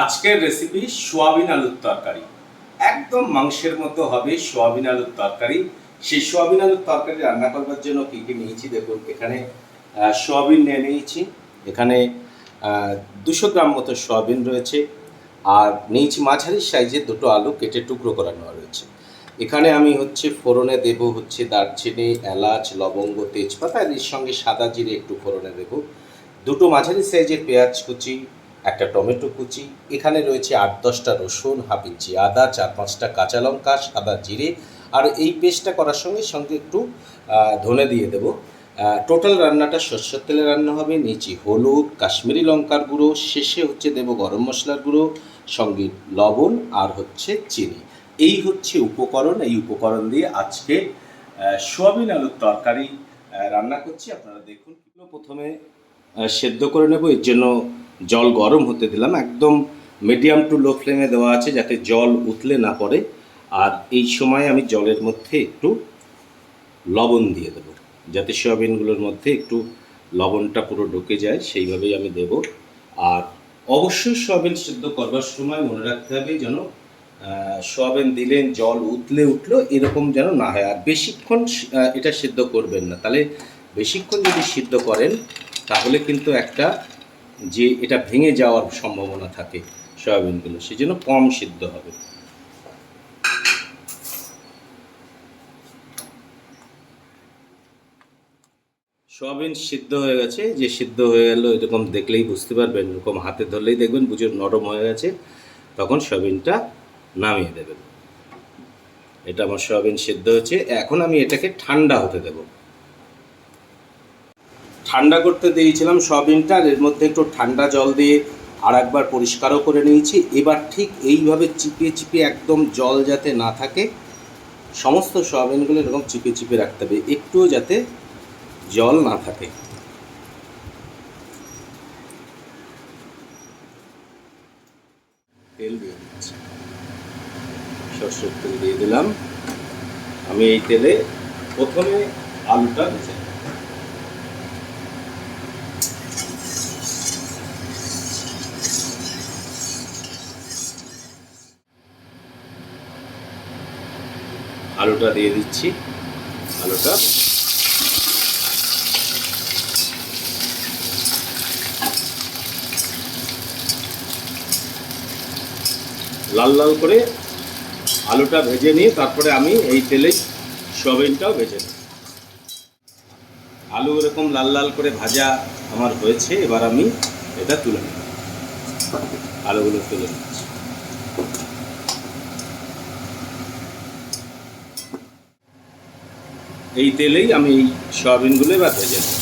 আজকের recipe soybean আলুর তরকারি। একদম মাংসের মতো হবে সোয়াবিন আলুর তরকারি। সেই সোয়াবিন আলুর তরকারি রান্না করবার জন্য কী কী নিয়েছি দেখুন, এখানে সোয়াবিন নিয়ে নিয়েছি। এখানে দুশো গ্রাম মতো সোয়াবিন রয়েছে। আর নিয়েছি মাঝারি সাইজের দুটো আলু কেটে টুকরো করা নেওয়া রয়েছে। এখানে আমি হচ্ছে ফোড়নে দেব হচ্ছে দারচিনি, এলাচ, লবঙ্গ, তেজপাতা এর সঙ্গে সাদা জিরে একটু ফোড়নে দেবো। দুটো মাঝারি সাইজের পেঁয়াজ কুচি একটা টমেটো কুচি, এখানে রয়েছে আট দশটা রসুন, হাফ ইঞ্চি আদা, চার পাঁচটা কাঁচা লঙ্কা, সাদা জিরে, আর এই পেস্টটা করার সঙ্গে সঙ্গে একটু ধনে দিয়ে দেবো। টোটাল রান্নাটা সর্ষের তেলে রান্না হবে, নিচে হলুদ, কাশ্মীরি লঙ্কার গুঁড়ো, শেষে হচ্ছে দেবো গরম মশলার গুঁড়ো, সঙ্গে লবণ আর হচ্ছে চিনি। এই হচ্ছে উপকরণ, এই উপকরণ দিয়ে আজকে সোয়াবিন আলুর তরকারি রান্না করছি। আপনারা দেখুন, প্রথমে সেদ্ধ করে নেব, এর জন্য জল গরম হতে দিলাম, একদম মিডিয়াম টু লো ফ্লেমে দেওয়া আছে যাতে জল উতলে না পড়ে। আর এই সময় আমি জলের মধ্যে একটু লবণ দিয়ে দেবো, যাতে সয়াবিনগুলোর মধ্যে একটু লবণটা পুরো ঢুকে যায়, সেইভাবেই আমি দেব। আর অবশ্যই সয়াবিন সিদ্ধ করবার সময় মনে রাখতে হবে যেন সয়াবিন দিলেন জল উতলে উঠল, এরকম যেন না হয়। আর বেশিক্ষণ এটা সিদ্ধ করবেন না। তাহলে বেশিক্ষণ যদি সিদ্ধ করেন, তাহলে কিন্তু একটা যে এটা ভেঙে যাওয়ার সম্ভাবনা থাকে সয়াবিনগুলো সেই জন্য কম সিদ্ধ হবে। সয়াবিন সিদ্ধ হয়ে গেছে, যে সিদ্ধ হয়ে গেল এরকম দেখলেই বুঝতে পারবেন, এরকম হাতে ধরলেই দেখবেন বুঝে নরম হয়ে গেছে, তখন সয়াবিনটা নামিয়ে দেবেন। এটা আমার সয়াবিন সিদ্ধ হয়েছে, এখন আমি এটাকে ঠান্ডা হতে দেব। ঠান্ডা করতে দিয়েছিলাম সয়াবিনটা, আর এর মধ্যে একটু ঠান্ডা জল দিয়ে আর একবার পরিষ্কারও করে নিয়েছি। এবার ঠিক এইভাবে চিপে চিপে একদম জল যাতে না থাকে, সমস্ত সয়াবিনগুলো এরকম চিপে চিপে রাখতে হবে, একটুও যাতে জল না থাকে। তেল দিয়ে দিচ্ছি। সরষের তেল দিয়ে দিলাম। আমি এই তেলে প্রথমে আলুটা ভেজে নেব। আলুটা দিয়ে দিচ্ছি। আলুটা। লাল লাল করে আলুটা ভেজে নিয়ে তারপরে আমি এই তেলে সয়াবিনটাও ভেজে নিই আলু এরকম লাল লাল করে ভাজা আমার হয়েছে, এবার আমি এটা তুলে নিই আলুগুলো তুলে নিচ্ছি এই তেলেই আমি এই সয়াবিনগুলো ভেজে নেব।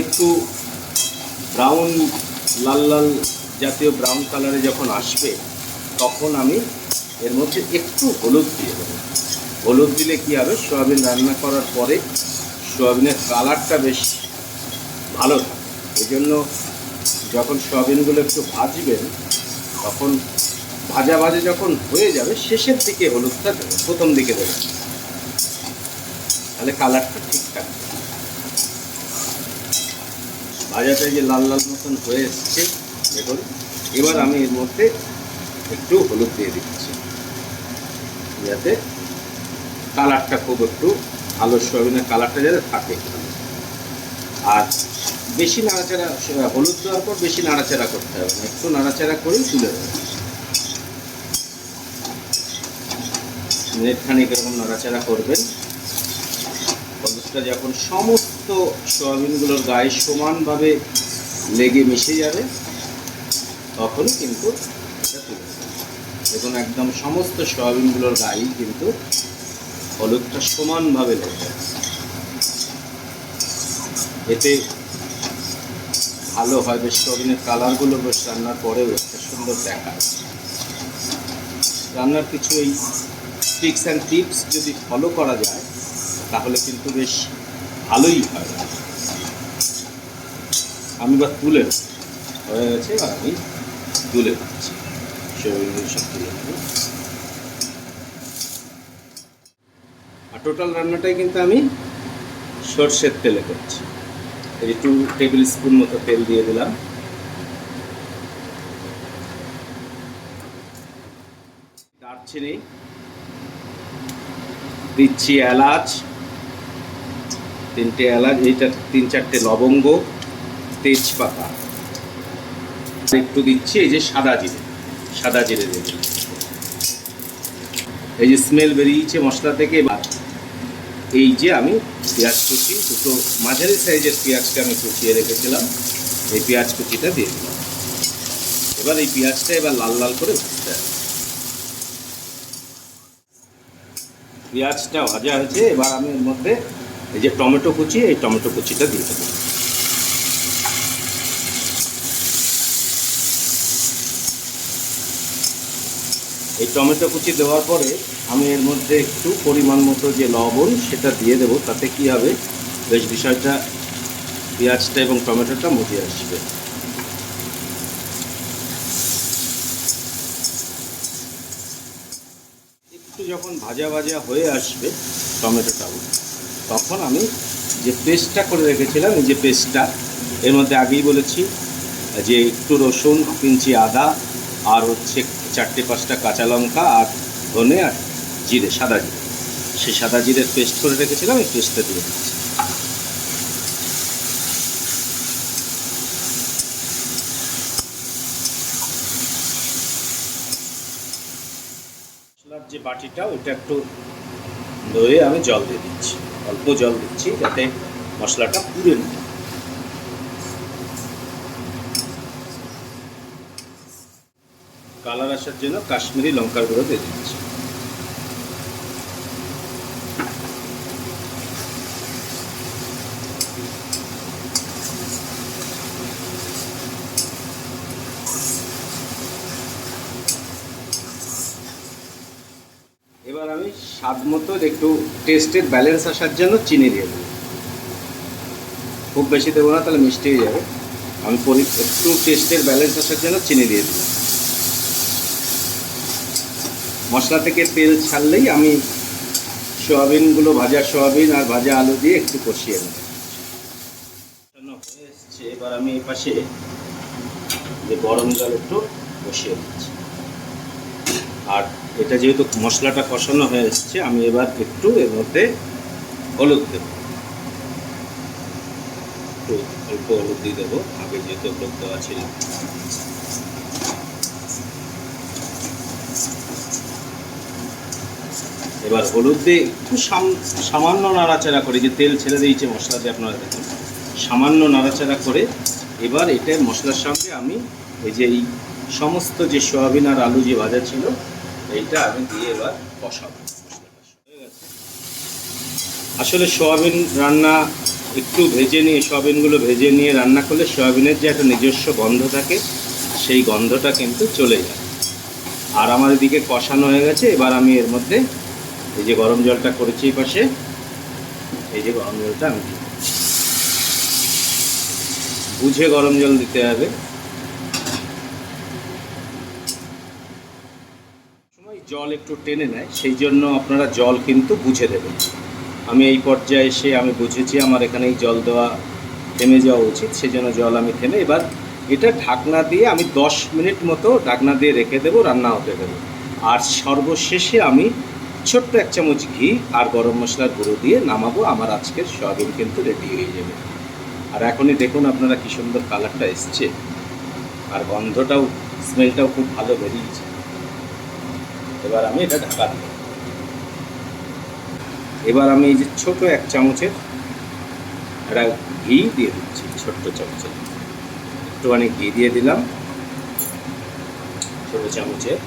একটু ব্রাউন, লাল লাল জাতীয় ব্রাউন কালারে যখন আসবে, তখন আমি এর মধ্যে একটু হলুদ দিয়ে দেবো। হলুদ দিলে কী হবে? সয়াবিন রান্না করার পরে সয়াবিনের কালারটা বেশ ভালো থাকে। এই জন্য যখন সয়াবিনগুলো একটু ভাজবেন, তখন ভাজা ভাজা যখন হয়ে যাবে, শেষের দিকে হলুদটা দেবে প্রথম দিকে দেবে তাহলে কালারটা ঠিক থাকবে। ভাজাটা যে লাল লাল মতন হয়ে এসছে, দেখুন, এবার আমি এর মধ্যে একটু হলুদ দিয়ে দিচ্ছি। যাতে কালারটা খুব একটু আলো সয়াবিনের কালারটা যাতে থাকে। আর বেশি নাড়াচাড়া হলুদ দেওয়ার পর বেশি নাড়াচাড়া করতে হবে। না একটু নাড়াচাড়া করেই তুলে দেবে। মিনিট খানিক এরকম নাড়াচাড়া করবেন। হলুদটা যখন সমস্ত সয়াবিনগুলোর গায়ে সমানভাবে লেগে মিশে যাবে তখন কিন্তু এটা তুলে। দেখুন, একদম সমস্ত সয়াবিনগুলোর গায়েই কিন্তু হলুদটা সমানভাবে লেগে যাবে। এতে ভালো হয়, বেশ সয়াবিনের কালারগুলো বেশ রান্নার পরেও একটা সুন্দর দেখায় রান্নার কিছু এই ট্রিক্স অ্যান্ড টিপস যদি ফলো করা যায়, তাহলে কিন্তু বেশ ভালোই হয়। আমি বা তুলে হয়ে গেছে, এবার আমি তুলে সয়াবিনগুলো সব তুলে আর টোটাল রান্নাটাই কিন্তু আমি সর্ষের তেলে করছি। এই টু টেবিল স্পুন মতো তেল দিয়ে দিলাম দারচিনি দিচ্ছি এলাচ, তিনটে এলাচ, এইটা তিন চারটে লবঙ্গ, তেজপাতা একটু দিচ্ছি, এই যে সাদা জিরে সাদা জিরে দিয়ে। এই যে স্মেল বেরিয়েছে মশলা থেকে এই যে আমি পেঁয়াজ কুচি, দুটো মাঝারি সাইজের পেঁয়াজকে আমি কুচিয়ে রেখেছিলাম। এই পেঁয়াজ কুচিটা দিয়ে দিলাম। এবার এই পেঁয়াজটা এবার লাল লাল করে ভাজতে হবে। পেঁয়াজটা ভাজা হয়েছে, এবার আমি এর মধ্যে এই যে টমেটো কুচি, এই টমেটো কুচিটা দিয়ে দেবো। এই টমেটো কুচি দেওয়ার পরে আমি এর মধ্যে একটু পরিমাণ মতো যে লবণ সেটা দিয়ে দেবো, তাতে কি হবে? বেশ বিষয়টা পেঁয়াজটা এবং টমেটোটা মজে আসবে। একটু যখন ভাজা ভাজা হয়ে আসবে টমেটোটাও তখন আমি যে পেস্টটা করে রেখেছিলাম, এই যে পেস্টটা, এর মধ্যে আগেই বলেছি যে একটু রসুন ইঞ্চি আদা, আর হচ্ছে চারটে পাঁচটা কাঁচা লঙ্কা আর ধনে আর জিরে, সাদা জিরে। সেই সাদা জিরের পেস্ট করে রেখেছিলাম, এই পেস্টটা দিয়ে দিচ্ছি। মশলার যে বাটিটা ওইটা একটু ধুয়ে আমি জল দিয়ে দিচ্ছি। অল্প জল দিচ্ছি যাতে মশলাটা পুড়ে না কালার আসার জন্য কাশ্মীরি লঙ্কার গুঁড়ো দিয়ে দিচ্ছি এবার আমি স্বাদ মতো একটু টেস্টের ব্যালেন্স আসার জন্য চিনি দিয়ে দেবো। খুব বেশি দেবো না, তাহলে মিষ্টি হয়ে যাবে। আমি একটু টেস্টের ব্যালেন্স আসার জন্য চিনি দিয়ে দিলাম। মশলা থেকে তেল ছাড়লেই আমি সোয়াবিনগুলো, ভাজা সোয়াবিন আর ভাজা আলু দিয়ে একটু কষিয়ে নেব। এবার আমি পাশে যে গরম জল একটু বসিয়ে দিচ্ছি আর এটা যেহেতু মশলাটা কষানো হয়ে এসছে, আমি এবার একটু এর মধ্যে হলুদ দেবো। একটু অল্প হলুদ দিয়ে দেবো, আগে যেহেতু হলুদ দেওয়া ছিল। এবার হলুদ দিয়ে একটু সাম- সামান্য নাড়াচাড়া করে যে তেল ছেড়ে দিয়েছে মশলা দিয়ে আপনারা দেখুন, সামান্য নাড়াচাড়া করে এবার এটা মশলার সঙ্গে আমি এই যে এই সমস্ত যে সয়াবিন আর আলু যে ভাজা ছিল, এইটা আমি দিয়ে এবার গেছে আসলে সয়াবিন রান্না একটু ভেজে নিয়ে, সয়াবিনগুলো ভেজে নিয়ে রান্না করলে সয়াবিনের যে একটা নিজস্ব গন্ধ থাকে, সেই গন্ধটা কিন্তু চলে যায়। আর আমার এদিকে কষানো হয়ে গেছে, এবার আমি এর মধ্যে এই যে গরম জলটা করেছি এই পাশে, এই যে গরম জলটা আমি দিই। বুঝে গরম জল দিতে হবে। সময় জল একটু টেনে নেয়, সেই জন্য আপনারা জল কিন্তু বুঝে দেবেন। আমি এই পর্যায়ে এসে আমি বুঝেছি আমার এখানে এই জল দেওয়া, থেমে যাওয়া উচিত, সেজন্য জল আমি থেমে, এবার এটা ঢাকনা দিয়ে আমি দশ মিনিট মতো ঢাকনা দিয়ে রেখে দেবো রান্না হতে দেবো। আর সর্বশেষে আমি ছোট্ট এক চামচ ঘি আর গরম মশলার গুঁড়ো দিয়ে নামাবো। আমার আজকের সয়াবিন কিন্তু রেডি হয়ে যাবে। আর এখনই দেখুন আপনারা কি সুন্দর কালারটা এসছে। আর গন্ধটাও স্মেলটাও খুব ভালো বেরিয়েছে। এবার আমি এটা ঢাকা দেবো। এবার আমি এই যে ছোট এক চামচের একটা ঘি দিয়ে দিচ্ছি, ছোট্ট চামচের। একটুখানি ঘি দিয়ে দিলাম। ছোট চামচের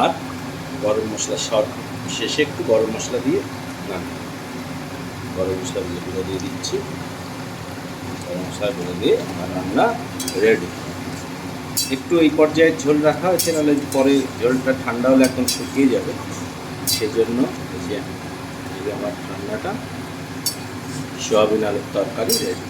আর গরম মশলা সব শেষে একটু গরম মশলা দিয়ে নামিয়ে গরম মশলা দিয়ে গুঁড়ো দিয়ে দিচ্ছি। গরম মশলা গুঁড়ো দিয়ে আমার রান্না রেডি একটু এই পর্যায়ে ঝোল রাখা হয়েছে, নাহলে পরে ঝোলটা ঠান্ডা হলে একদম শুকিয়ে যাবে। সেজন্য এই যে আমার রান্নাটা সোয়াবিন আলুর তরকারি রেডি